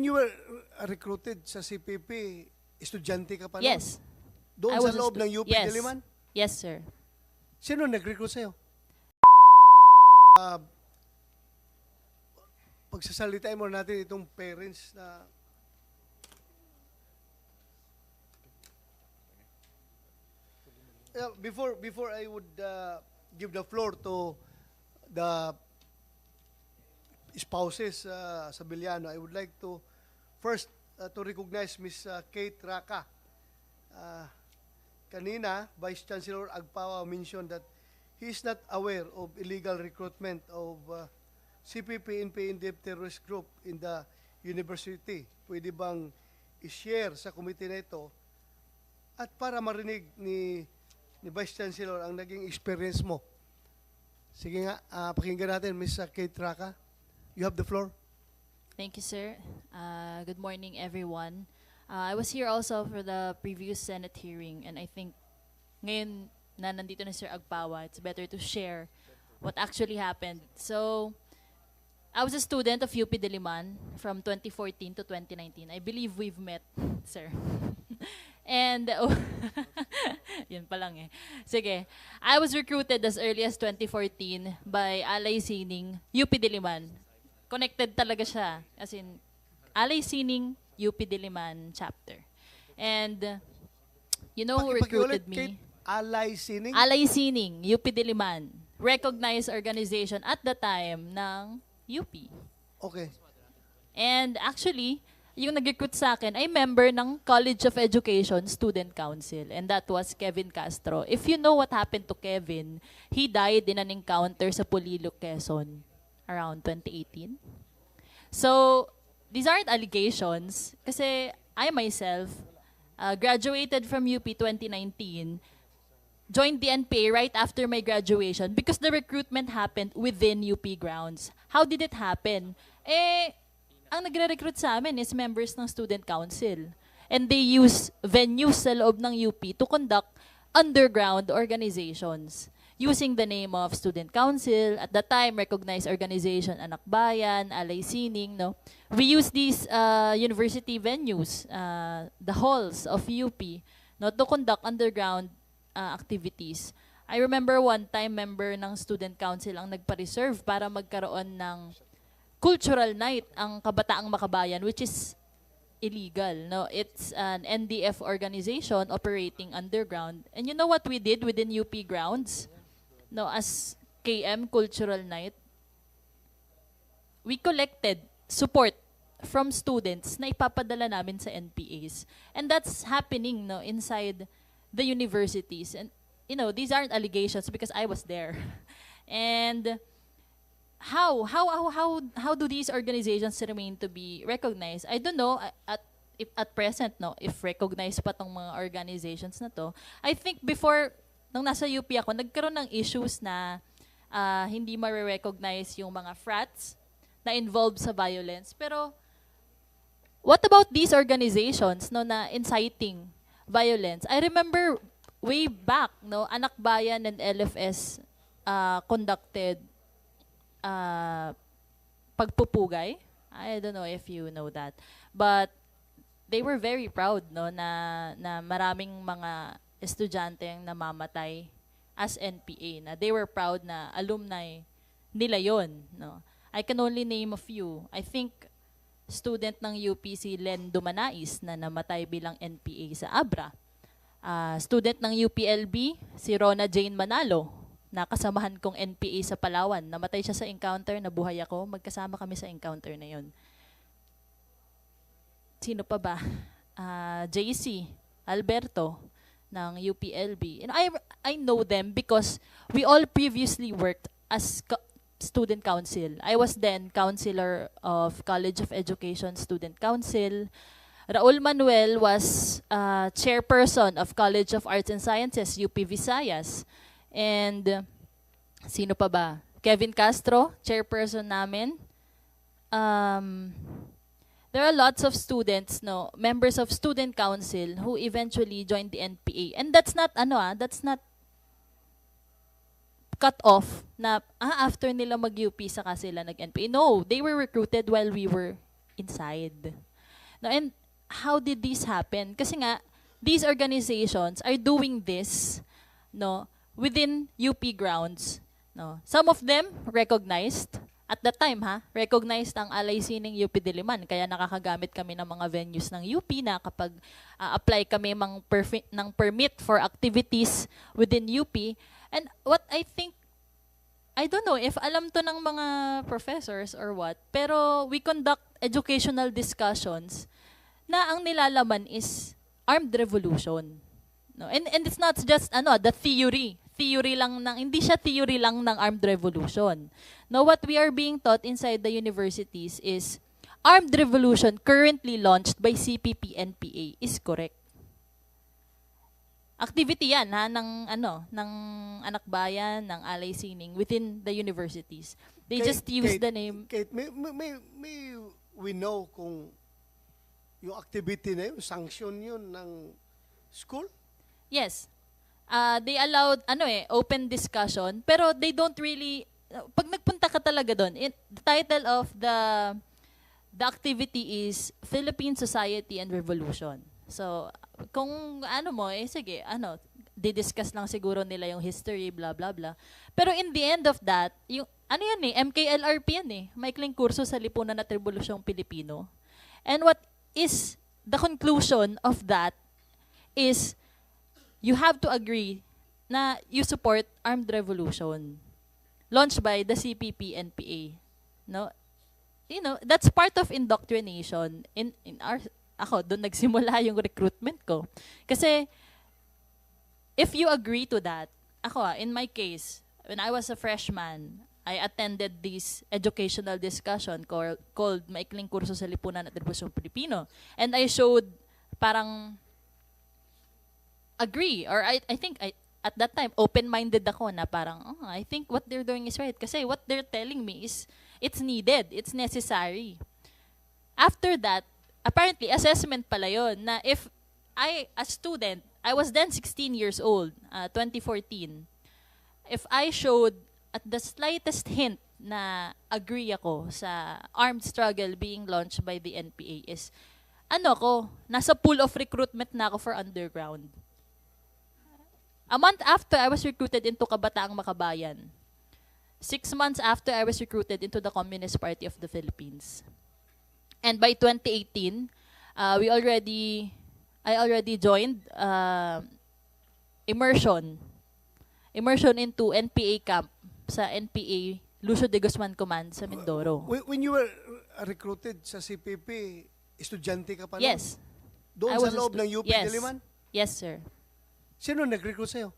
when you were uh, recruited sa CPP, estudyante ka pa noon? Yes. Doon I sa loob ng UP yes. Diliman? Yes, sir. Sino nag-recruit sa'yo? Uh, pagsasalitain mo natin itong parents na Yeah, before before I would uh, give the floor to the spouses uh, sa Biliano, I would like to first uh, to recognize Miss uh, Kate Raka. Uh, kanina, Vice Chancellor Agpawa mentioned that he is not aware of illegal recruitment of uh, CPP and PNDF terrorist group in the university. Pwede bang i-share sa committee na ito at para marinig ni ni Vice Chancellor ang naging experience mo. Sige nga, ah, pakinggan natin, Ms. Kate Raka. You have the floor. Thank you, sir. Uh, good morning, everyone. Uh, I was here also for the previous Senate hearing, and I think ngayon na nandito na Sir Agpawa, it's better to share what actually happened. So, I was a student of UP Diliman from 2014 to 2019. I believe we've met, sir. And, yun pa lang eh. Sige. I was recruited as early as 2014 by Alay Sining, UP Diliman. Connected talaga siya. As in, Alay Sining, UP Diliman chapter. And, you know who recruited me? Alay Sining. Alay Sining, UP Diliman. Recognized organization at the time ng UP. okay. And actually, yung nag-recruit sa akin ay member ng College of Education Student Council. And that was Kevin Castro. If you know what happened to Kevin, he died in an encounter sa Pulilo, Quezon around 2018. So, these aren't allegations kasi I myself uh, graduated from UP 2019 joined the NPA right after my graduation because the recruitment happened within UP grounds. How did it happen? Eh, ang nagre-recruit sa amin is members ng student council. And they use venues sa loob ng UP to conduct underground organizations using the name of student council, at the time recognized organization Anak Bayan, Alay Sining, no. We use these uh, university venues, uh, the halls of UP, no, to conduct underground uh, activities. I remember one time member ng student council ang nagpa-reserve para magkaroon ng cultural night ang Kabataang Makabayan which is illegal no? It's an NDF organization operating underground. And you know what we did within UP grounds no as KM Cultural Night we collected support from students na ipapadala namin sa NPAs and that's happening no inside the universities and you know these aren't allegations because I was there and how how how how how do these organizations remain to be recognized? I don't know at if at present no if recognized pa tong mga organizations na to. I think before nung nasa UP ako nagkaroon ng issues na ah, hindi ma-recognize yung mga frats na involved sa violence. Pero what about these organizations no na inciting violence? I remember way back no Anak Bayan and LFS ah, conducted uh, pagpupugay. I don't know if you know that. But they were very proud no na na maraming mga estudyante ang namamatay as NPA na they were proud na alumni nila yon no I can only name a few I think student ng UP si Len Dumanais na namatay bilang NPA sa Abra Ah, student ng UPLB si Rona Jane Manalo na kasamahan kong NPA sa Palawan. Namatay siya sa encounter, nabuhay ako. Magkasama kami sa encounter na yon. Sino pa ba? Ah, JC, Alberto, ng UPLB. And I, I know them because we all previously worked as co- student council. I was then counselor of College of Education Student Council. Raul Manuel was uh, chairperson of College of Arts and Sciences, UP Visayas. And sino pa ba? Kevin Castro, chairperson namin. Um, there are lots of students, no, members of student council who eventually joined the NPA. And that's not ano ah, that's not cut off na ah, after nila mag-UP saka sila nag-NPA. No, they were recruited while we were inside. No, and how did this happen? Kasi nga, these organizations are doing this no, within UP grounds. No. Some of them recognized, at that time ha, recognized ang alay sining UP Diliman. Kaya nakakagamit kami ng mga venues ng UP na kapag ah, apply kami mang perfi- ng permit for activities within UP. And what I think I don't know if alam to ng mga professors or what, pero we conduct educational discussions na ang nilalaman is armed revolution. No? And, and it's not just ano, the theory. Theory lang ng, hindi siya theory lang ng armed revolution. No, what we are being taught inside the universities is armed revolution currently launched by CPP NPA is correct. Activity yan ha ng ano ng anak bayan ng alay sining within the universities. They Kate- just use Kate- the name Kate, may, may, may, may we know kung yung activity na yun, sanction yun ng school? Yes. Uh, they allowed ano eh open discussion pero they don't really pag nagpunta ka talaga doon the title of the the activity is Philippine Society and Revolution. So kung ano mo eh sige ano di-discuss lang siguro nila yung history blah blah blah. Pero in the end of that, yung ano yan eh MKLRP yan eh. Maikling kurso sa lipunan at revolusyong Pilipino. And what is the conclusion of that is you have to agree na you support armed revolution launched by the CPP NPA. No? You know, that's part of indoctrination in in our ako doon nagsimula yung recruitment ko. Kasi if you agree to that, ako ah, in my case, when I was a freshman, I attended this educational discussion called, called Maikling Kurso sa Lipunan at Revolusyong Pilipino. And I showed parang agree or I I think I at that time open-minded ako na parang oh, I think what they're doing is right kasi what they're telling me is it's needed, it's necessary. After that, apparently assessment pala yon na if I a student, I was then 16 years old, uh, 2014. If I showed at the slightest hint na agree ako sa armed struggle being launched by the NPA is ano ko, nasa pool of recruitment na ako for underground. A month after, I was recruited into Kabataang Makabayan. Six months after, I was recruited into the Communist Party of the Philippines. And by 2018, uh, we already, I already joined uh, immersion. Immersion into NPA camp sa NPA Lucio de Guzman Command sa Mindoro. When, you were recruited sa CPP, estudyante ka pa noon? Yes. Doon I sa loob ng UP yes. Diliman? Yes, sir. Sino nag-recruit sa'yo?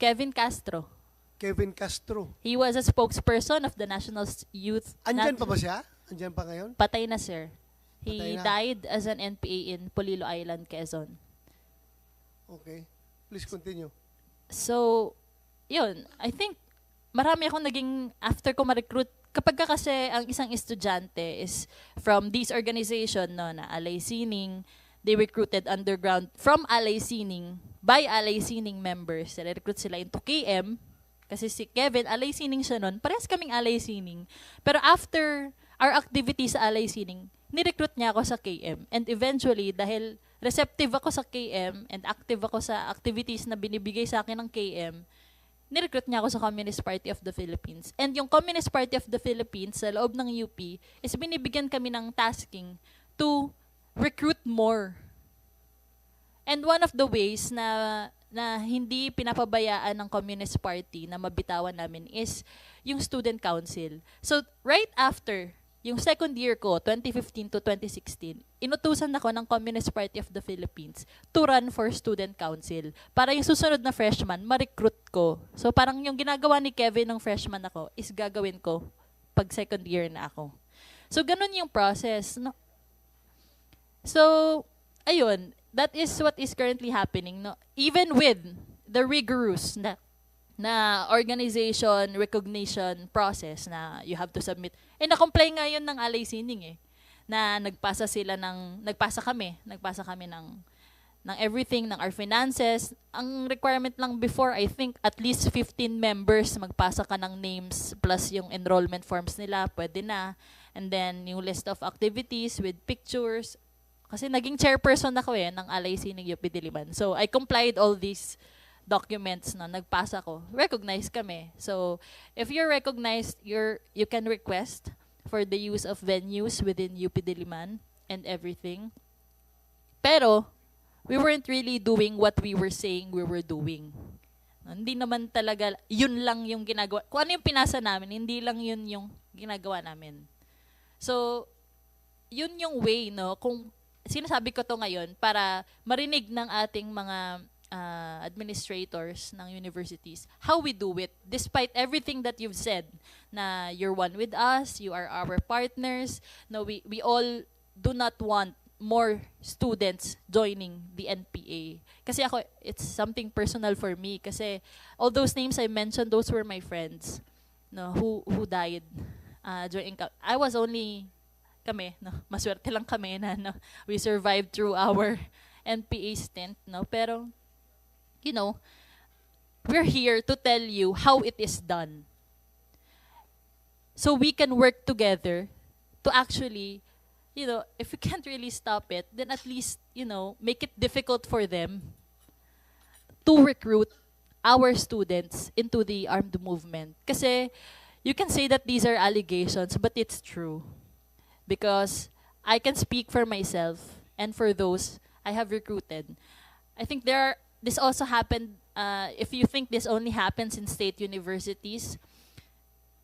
Kevin Castro. Kevin Castro. He was a spokesperson of the National Youth. Andyan pa ba siya? Andyan pa ngayon? Patay na, sir. He na. died as an NPA in Polilo Island, Quezon. Okay. Please continue. So, yun. I think marami akong naging, after ko ma-recruit, kapag ka kasi ang isang estudyante is from this organization, no, na Alay Sining, they recruited underground from Alay Sining, by Alay Sining members. Recruit sila into KM, kasi si Kevin, Alay Sining siya nun. Parehas kaming Alay Sining. Pero after our activity sa Alay Sining, nirecruit niya ako sa KM. And eventually, dahil receptive ako sa KM and active ako sa activities na binibigay sa akin ng KM, nirecruit niya ako sa Communist Party of the Philippines. And yung Communist Party of the Philippines sa loob ng UP is binibigyan kami ng tasking to recruit more. And one of the ways na na hindi pinapabayaan ng Communist Party na mabitawan namin is yung student council. So right after yung second year ko, 2015 to 2016, inutusan ako ng Communist Party of the Philippines to run for student council para yung susunod na freshman, ma-recruit ko. So parang yung ginagawa ni Kevin ng freshman ako is gagawin ko pag second year na ako. So ganun yung process. No? So, ayun, that is what is currently happening. No? Even with the rigorous na na organization recognition process na you have to submit. Eh, na-comply nga yun ng Alay Sining eh. Na nagpasa sila ng, nagpasa kami, nagpasa kami ng, ng everything, ng our finances. Ang requirement lang before, I think, at least 15 members, magpasa ka ng names plus yung enrollment forms nila, pwede na. And then, yung list of activities with pictures, Kasi naging chairperson ako eh ng LIC ng UP Diliman. So I complied all these documents na nagpasa ko. Recognized kami. So if you're recognized, you're you can request for the use of venues within UP Diliman and everything. Pero we weren't really doing what we were saying we were doing. Hindi naman talaga, yun lang yung ginagawa. Kung ano yung pinasa namin, hindi lang yun yung ginagawa namin. So, yun yung way, no? Kung sinasabi ko to ngayon para marinig ng ating mga ah, administrators ng universities how we do it despite everything that you've said na you're one with us you are our partners no we we all do not want more students joining the NPA kasi ako it's something personal for me kasi all those names I mentioned those were my friends no who who died uh, during. I was only kami, no, maswerte lang kami na no, we survived through our NPA stint, no, pero you know, we're here to tell you how it is done. So we can work together to actually, you know, if we can't really stop it, then at least, you know, make it difficult for them to recruit our students into the armed movement. Kasi you can say that these are allegations, but it's true. Because I can speak for myself and for those I have recruited. I think there are, this also happened, uh, if you think this only happens in state universities,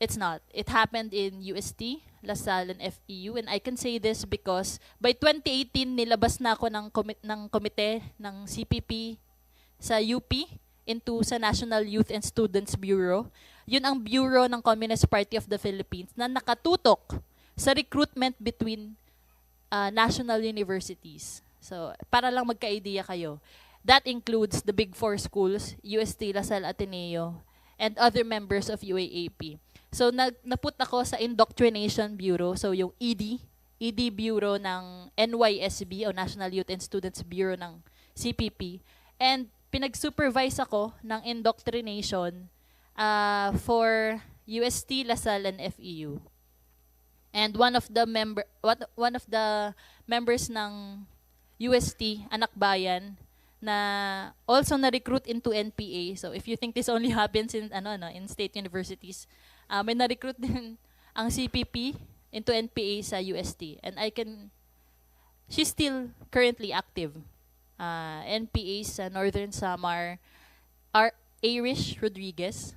it's not. It happened in UST, LaSalle, and FEU. And I can say this because by 2018, nilabas na ako ng, commit, ng komite ng CPP sa UP into sa National Youth and Students Bureau. Yun ang bureau ng Communist Party of the Philippines na nakatutok sa recruitment between uh, national universities. So, para lang magka-idea kayo. That includes the big four schools, UST, LaSalle, Ateneo, and other members of UAAP. So, nag, naput ako sa Indoctrination Bureau, so yung ED, ED Bureau ng NYSB, o National Youth and Students Bureau ng CPP. And pinag-supervise ako ng indoctrination uh, for UST, LaSalle, and FEU. And one of the member what one of the members ng UST anak bayan na also na recruit into NPA. So if you think this only happens in ano no in state universities, uh, may na recruit din ang CPP into NPA sa UST. And I can she's still currently active. Uh, NPA sa Northern Samar are Irish Rodriguez.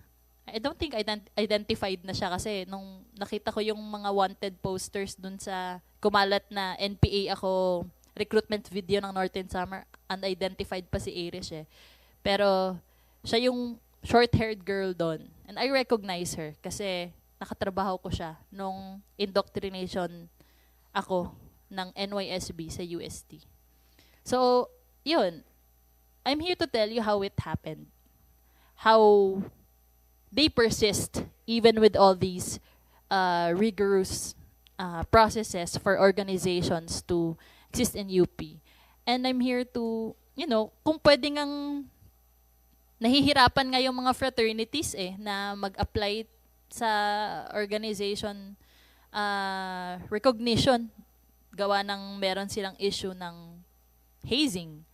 I don't think ident- identified na siya kasi nung nakita ko yung mga wanted posters dun sa kumalat na NPA ako recruitment video ng Northern Summer, unidentified pa si Irish eh. Pero siya yung short-haired girl doon. And I recognize her kasi nakatrabaho ko siya nung indoctrination ako ng NYSB sa UST. So, yun. I'm here to tell you how it happened. How they persist even with all these uh, rigorous uh, processes for organizations to exist in UP. And I'm here to, you know, kung pwede ngang nahihirapan nga mga fraternities eh na mag-apply sa organization uh, recognition gawa ng meron silang issue ng hazing.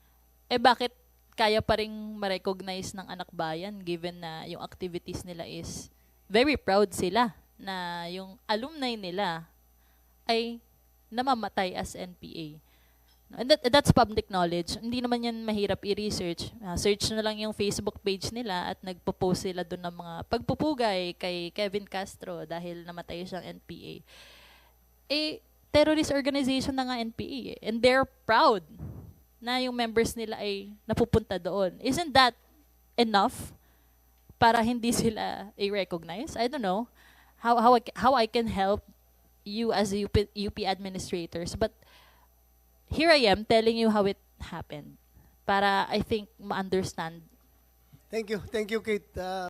Eh bakit kaya pa rin ma-recognize ng anak bayan given na yung activities nila is very proud sila na yung alumni nila ay namamatay as NPA. And that, that's public knowledge. Hindi naman yan mahirap i-research. Uh, search na lang yung Facebook page nila at nagpo-post sila doon ng mga pagpupugay kay Kevin Castro dahil namatay siyang NPA. Eh, terrorist organization na nga NPA eh. And they're proud na yung members nila ay napupunta doon. Isn't that enough para hindi sila i-recognize? I don't know how how I, how I can help you as a UP, UP administrators, but here I am telling you how it happened para I think ma-understand Thank you. Thank you, Kate. Uh,